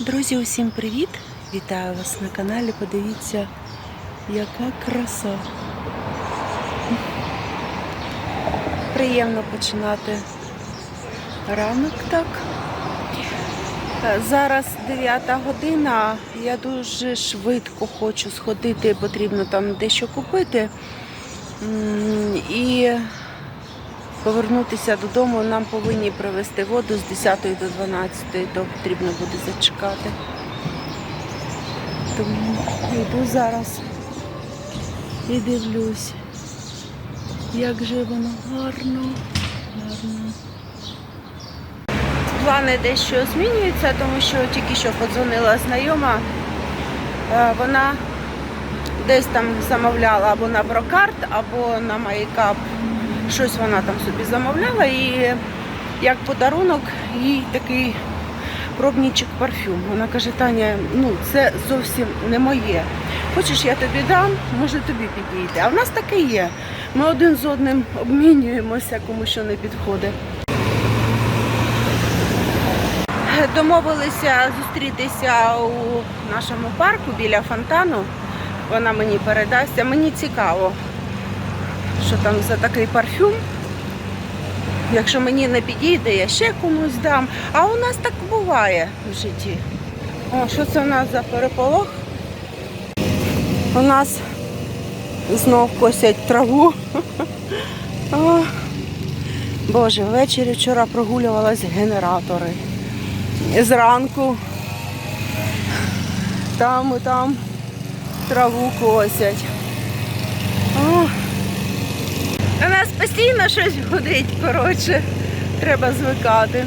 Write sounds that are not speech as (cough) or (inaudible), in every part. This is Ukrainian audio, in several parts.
Друзі, усім привіт! Вітаю вас на каналі. Подивіться, яка краса. Приємно починати ранок так. Е, Зараз 9 година. Я дуже швидко хочу сходити, потрібно там дещо купити. І повернутися додому нам повинні привезти воду з 10 до 12, то потрібно буде зачекати. Тому йду зараз і дивлюсь, як же воно гарно, гарно. Плани дещо змінюються, тому що тільки що подзвонила знайома. Е, Вона десь там замовляла або на брокарт, або на майкап. Щось вона там собі замовляла і як подарунок їй такий пробничок парфюм. Вона каже, Таня, ну це зовсім не моє. Хочеш, я тобі дам, може тобі підійде. А в нас таке є. Ми один з одним обмінюємося, кому що не підходить. Домовилися зустрітися у нашому парку біля фонтану. Вона мені передасться. Мені цікаво, що там за такий парфюм. Якщо мені не підійде, я ще комусь дам. А у нас так буває в житті. О, що це у нас за переполох? У нас знов косять траву. (laughs) Боже, ввечері вчора прогулювалась генератори. Зранку там і там траву косять. О, у нас постійно щось гудить, коротше, треба звикати.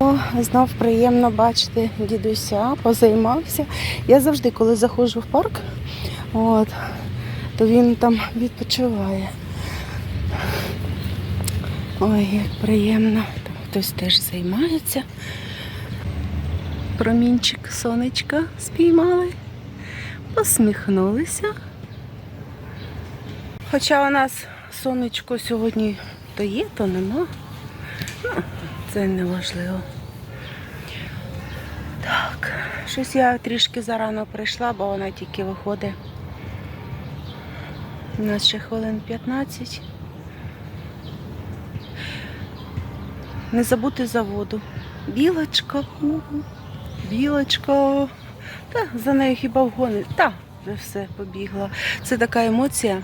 О, знов приємно бачити дідуся, позаймався. Я завжди, коли заходжу в парк, от, то він там відпочиває. Ой, як приємно. Там хтось теж займається. Промінчик сонечка спіймали, посміхнулися. Хоча у нас сонечко сьогодні то є, то нема. Ну, це не важливо. Так, щось я трішки зарано прийшла, бо вона тільки виходить. У нас ще хвилин 15. Не забути за воду. Білочка, білочка. Та за нею хіба вгони. Та, вже все побігла. Це така емоція.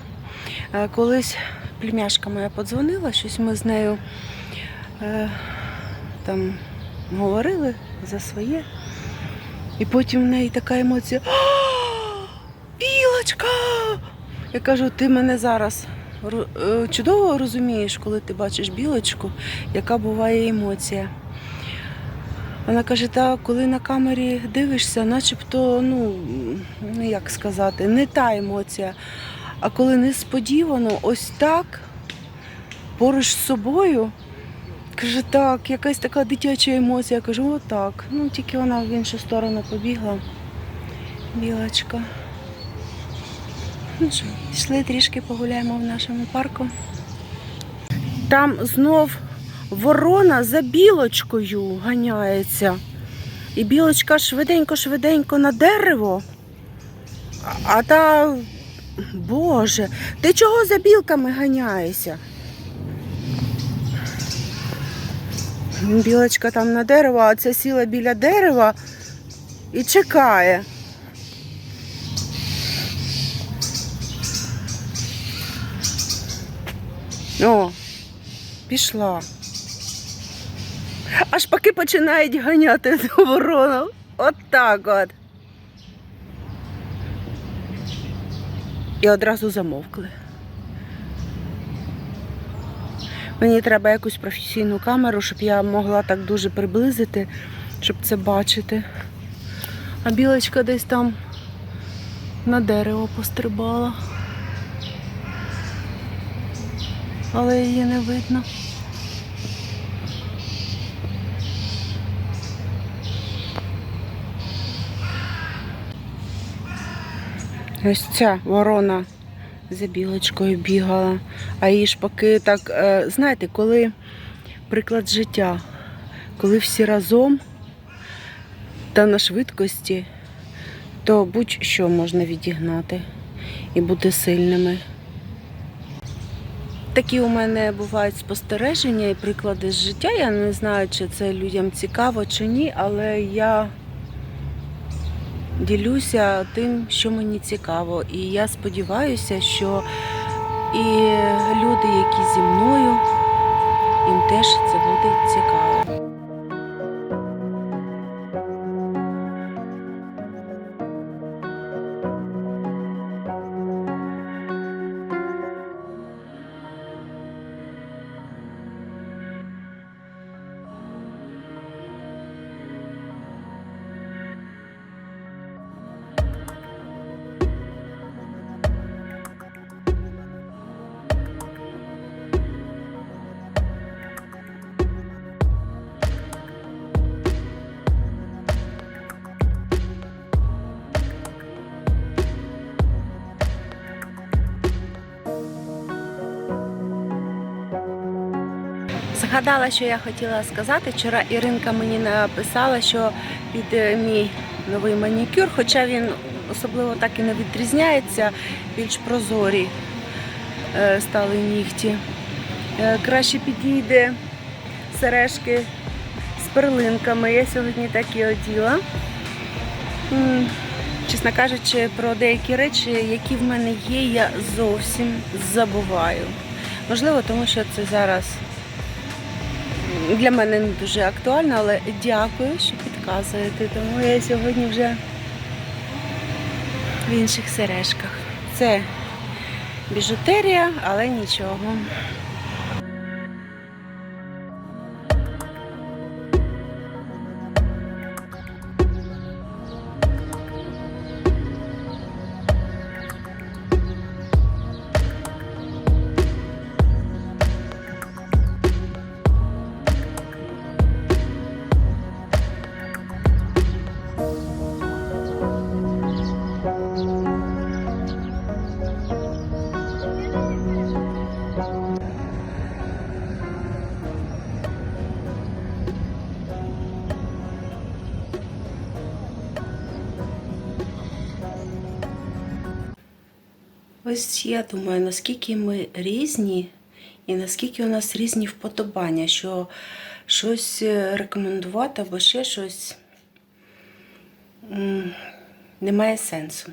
Е, Колись племяшка моя подзвонила, щось ми з нею е, там говорили за своє. І потім в неї така емоція. Білочка! Я кажу, ти мене зараз е, чудово розумієш, коли ти бачиш білочку, яка буває емоція. Вона каже, так, коли на камері дивишся, начебто, ну як сказати, не та емоція. А коли несподівано, ось так, поруч з собою, каже, так, якась така дитяча емоція. Я кажу, отак. Ну, тільки вона в іншу сторону побігла. Білочка. Ну що, пішли трішки погуляємо в нашому парку. Там знов ворона за білочкою ганяється. І білочка швиденько-швиденько на дерево. А та, Боже, ти чого за білками ганяєшся? Білочка там на дерево, а ця сіла біля дерева і чекає. О, пішла. Аж поки починають ганяти ворону. От так от. І одразу замовкли. Мені треба якусь професійну камеру, щоб я могла так дуже приблизити, щоб це бачити. А білочка десь там на дерево пострибала. Але її не видно. Ось ця ворона за білочкою бігала. А її ж поки так, е, знаєте, коли приклад життя, коли всі разом та на швидкості, то будь-що можна відігнати і бути сильними. Такі у мене бувають спостереження і приклади з життя. Я не знаю, чи це людям цікаво чи ні, але я ділюся тим, що мені цікаво. І я сподіваюся, що і люди, які зі мною, їм теж це буде цікаво. Згадала, що я хотіла сказати. Вчора Іринка мені написала, що під е, мій новий манікюр, хоча він особливо так і не відрізняється, більш прозорі е, стали нігті. Е, Краще підійде сережки з перлинками. Я сьогодні так і оділа. Чесно кажучи, про деякі речі, які в мене є, я зовсім забуваю. Можливо, тому що це зараз для мене не дуже актуально, але дякую, що підказуєте. Тому я сьогодні вже в інших сережках. Це біжутерія, але нічого. Ось я думаю, наскільки ми різні і наскільки у нас різні вподобання, що щось е, рекомендувати або ще щось немає сенсу.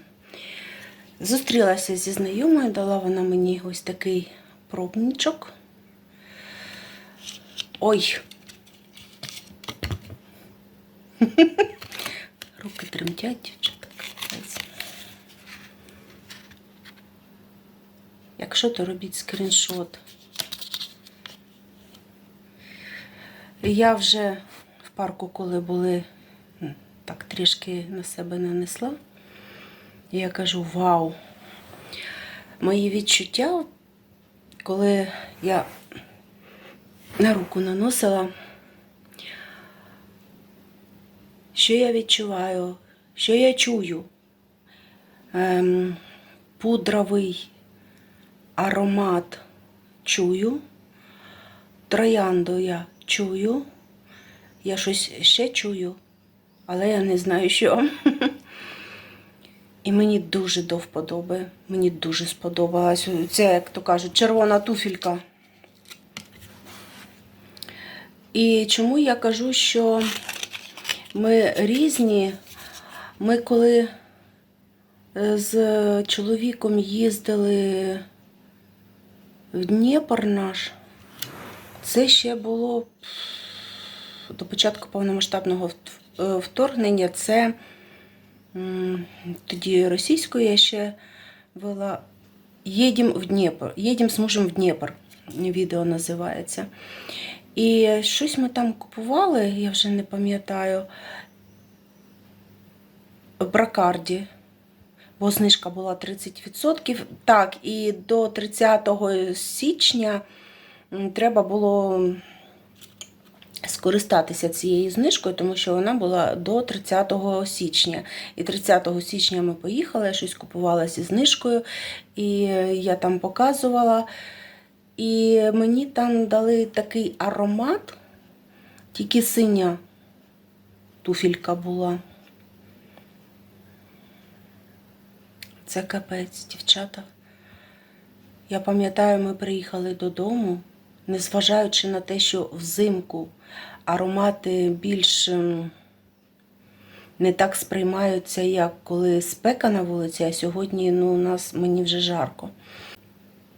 Зустрілася зі знайомою, дала вона мені ось такий пробничок. Ой. (laughs) Руки тремтять, дівчата. капець. Якщо то робіть скріншот. Я вже в парку, коли були, так трішки на себе нанесла. Я кажу, вау! Мої відчуття, коли я на руку наносила, що я відчуваю, що я чую. Ем, пудровий аромат чую, троянду я чую, я щось ще чую, але я не знаю що. І мені дуже до вподоби. Мені дуже сподобалась. Це, як то кажуть, червона туфелька. І чому я кажу, що ми різні, ми коли е, з чоловіком їздили в Дніпр наш, це ще було до початку повномасштабного е, вторгнення. Це тоді російською я ще вела Їдем в Дніпр. Їдем з мужем в Дніпр. Відео називається. І щось ми там купували, я вже не пам'ятаю. Бракарді. Бо знижка була 30%. Так, і до 30 січня треба було скористатися цією знижкою, тому що вона була до 30 січня. І 30 січня ми поїхали, я щось купувала зі знижкою, і я там показувала. І мені там дали такий аромат, тільки синя туфелька була. Це капець, дівчата. Я пам'ятаю, ми приїхали додому, незважаючи на те, що взимку аромати більш ем, не так сприймаються, як коли спека на вулиці, а сьогодні ну, у нас мені вже жарко.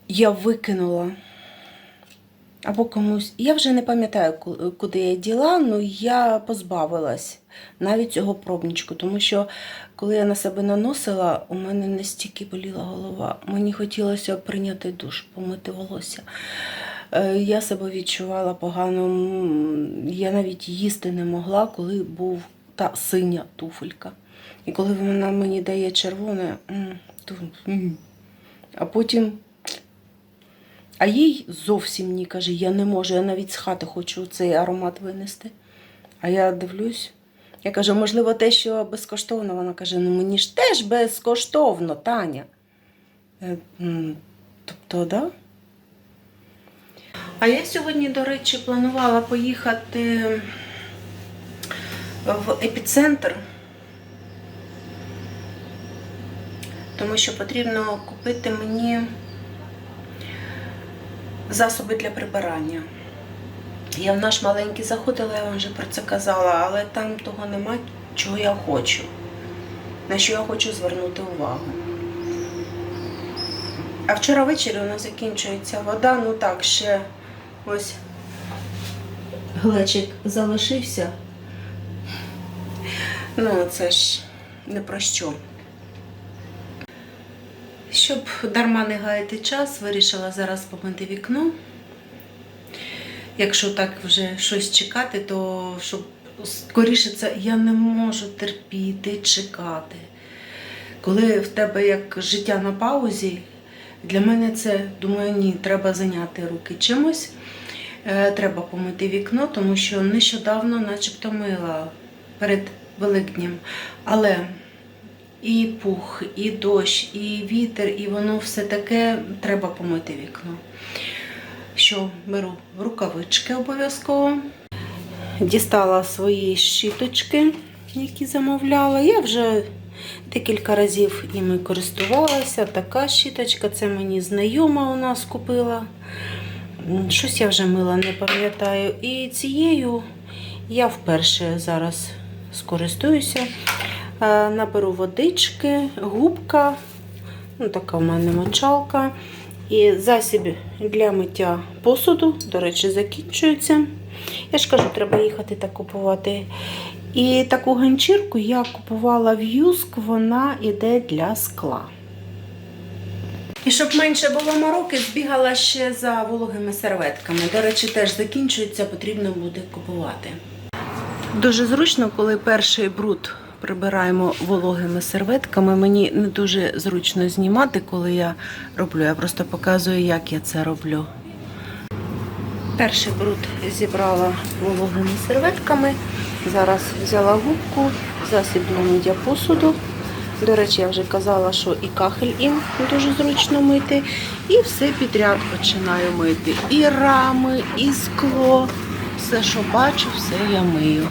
Я викинула або комусь. Я вже не пам'ятаю, куди я діла, але я позбавилась навіть цього пробничку, тому що коли я на себе наносила, у мене настільки боліла голова. Мені хотілося прийняти душ, помити волосся. Е, Я себе відчувала погано. Я навіть їсти не могла, коли був та синя туфелька. І коли вона мені дає червоне, то, а потім. А їй зовсім ні каже, я не можу, я навіть з хати хочу цей аромат винести. А я дивлюсь. Я кажу, можливо, те, що безкоштовно. Вона каже, ну мені ж теж безкоштовно, Таня. Тобто, да? А я сьогодні, до речі, планувала поїхати в епіцентр, тому що потрібно купити мені засоби для прибирання. Я в наш маленький заходила, я вам вже про це казала, але там того нема, чого я хочу. На що я хочу звернути увагу. А вчора ввечері у нас закінчується вода, ну так, ще ось глечик залишився. Ну, це ж не про що. Щоб дарма не гаяти час, вирішила зараз помити вікно. Якщо так вже щось чекати, то щоб скоріше це я не можу терпіти, чекати. Коли в тебе як життя на паузі, для мене це, думаю, ні, треба зайняти руки чимось. Е, Треба помити вікно, тому що нещодавно начебто мила перед Великднем. Але і пух, і дощ, і вітер, і воно все таке треба помити вікно. Що беру рукавички обов'язково. Дістала свої щіточки, які замовляла. Я вже декілька разів іми користувалася. Така щіточка, це мені знайома у нас купила. Щось я вже мила, не пам'ятаю. І цією я вперше зараз скористуюся. Е, Наберу водички, губка, ну така в мене мочалка. І засіб для миття посуду, до речі, закінчується. Я ж кажу, треба їхати та купувати. І таку ганчірку я купувала в Юск, вона йде для скла. І щоб менше було мороки, збігала ще за вологими серветками. До речі, теж закінчується, потрібно буде купувати. Дуже зручно, коли перший бруд прибираємо вологими серветками. Мені не дуже зручно знімати, коли я роблю. Я просто показую, як я це роблю. Перший бруд зібрала вологими серветками. Зараз взяла губку, засіб для миття посуду. До речі, я вже казала, що і кахель їм дуже зручно мити. І все підряд починаю мити. І рами, і скло. Все, що бачу, все я мию.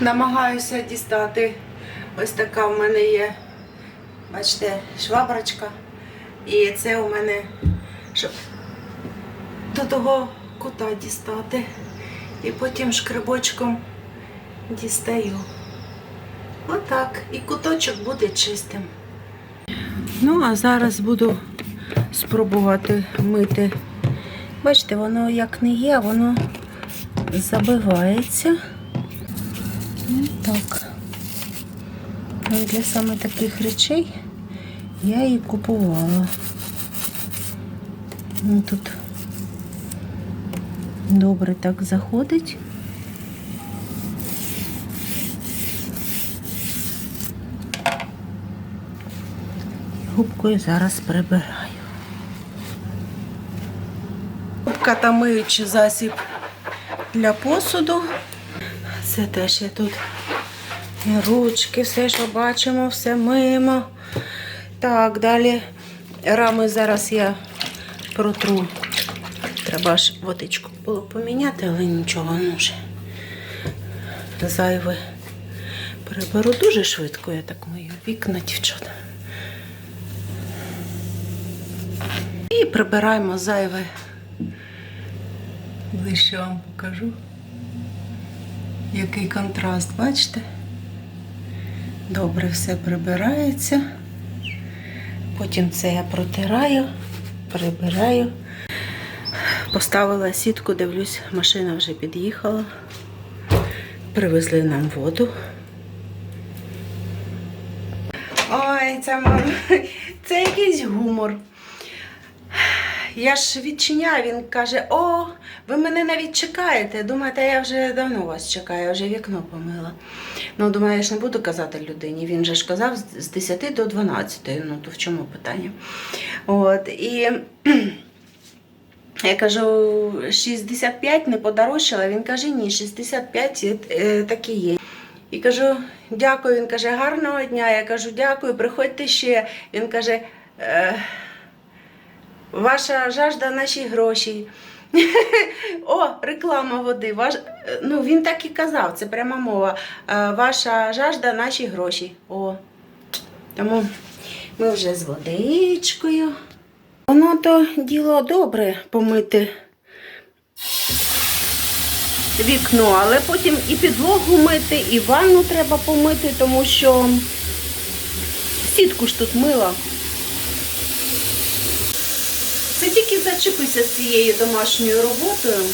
Намагаюся дістати. Ось така в мене є, бачите, шваброчка. І це у мене, щоб до того кута дістати. І потім шкребочком дістаю. Отак. І куточок буде чистим. Ну, а зараз буду спробувати мити. Бачите, воно як не є, воно забивається. Так. Ну, Для саме таких речей я її купувала. Ну, тут добре так заходить. Губкою зараз прибираю. Губка та миючий засіб для посуду. Це теж я тут ручки, все, що бачимо, все миємо. Так, далі Рами зараз я протру. Треба ж водичку було поміняти, але нічого ну вже зайве. Приберу дуже швидко, я так мою вікна, дівчата. І прибираємо зайве. Ближче вам покажу. Який контраст, бачите? Добре все прибирається. Потім це я протираю, прибираю. Поставила сітку, дивлюсь, машина вже під'їхала. Привезли нам воду. Ой, це, (laughs) це якийсь гумор. Я ж відчиняю, він каже: О, ви мене навіть чекаєте. Думаєте, я вже давно вас чекаю, я вже вікно помила. Ну, думаю, я ж не буду казати людині. Він же ж казав з- з 10 до 12. Ну, то в чому питання? От, і (clears throat) я кажу, 65 не подорожчала. Він каже, ні, 65 е, так і є. І кажу, дякую. Він каже, гарного дня. Я кажу, дякую, приходьте ще. Він каже, е, ваша жажда наші гроші. О, реклама води. Ваш... е, Ну, він так і казав, це пряма мова. Е, Ваша жажда наші гроші. О. Тому ми вже з водичкою. Воно то діло добре помити вікно, але потім і підлогу мити, і ванну треба помити, тому що сітку ж тут мила. Це тільки зачепися з цією домашньою роботою.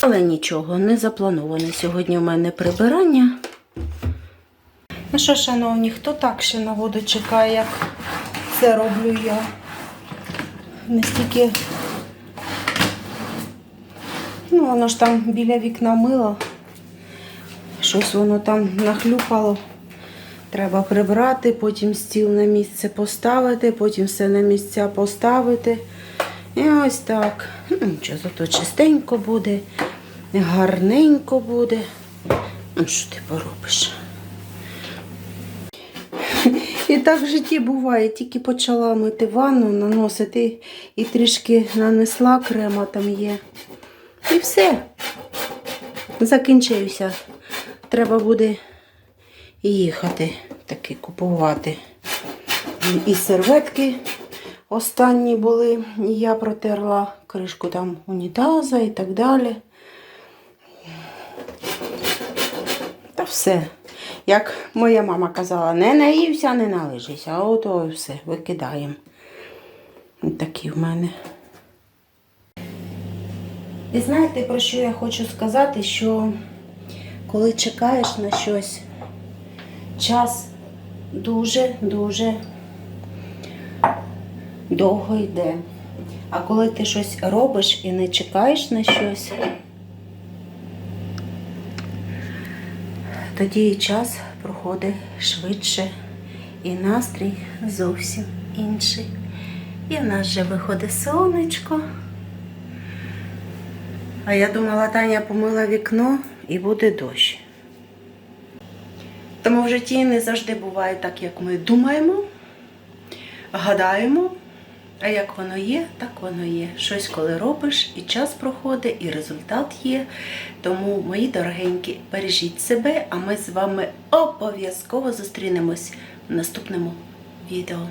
Але нічого, не заплановане сьогодні у мене прибирання. Ну що, шановні, хто так ще на воду чекає, як це роблю я? Не стільки. Ну, воно ж там біля вікна мило. Щось воно там нахлюпало. Треба прибрати, потім стіл на місце поставити, потім все на місця поставити. І ось так. Ну, Нічого, зато чистенько буде, гарненько буде. Ну, що ти поробиш? І так в житті буває, тільки почала мити ванну, наносити і трішки нанесла крема там є. І все. Закінчився. Треба буде їхати таки купувати. І серветки останні були, я протерла кришку там унітаза і так далі. Та все. Як моя мама казала, не наївся, не належися. А ото все, викидаємо. Такі в мене. І знаєте, про що я хочу сказати? Що коли чекаєш на щось, час дуже-дуже довго йде. А коли ти щось робиш і не чекаєш на щось, тоді і час проходить швидше, і настрій зовсім інший. І в нас вже виходить сонечко. А я думала, Таня помила вікно і буде дощ. Тому в житті не завжди буває так, як ми думаємо, гадаємо. А як воно є, так воно є. Щось коли робиш, і час проходить, і результат є. Тому, мої дорогенькі, бережіть себе, а ми з вами обов'язково зустрінемось в наступному відео.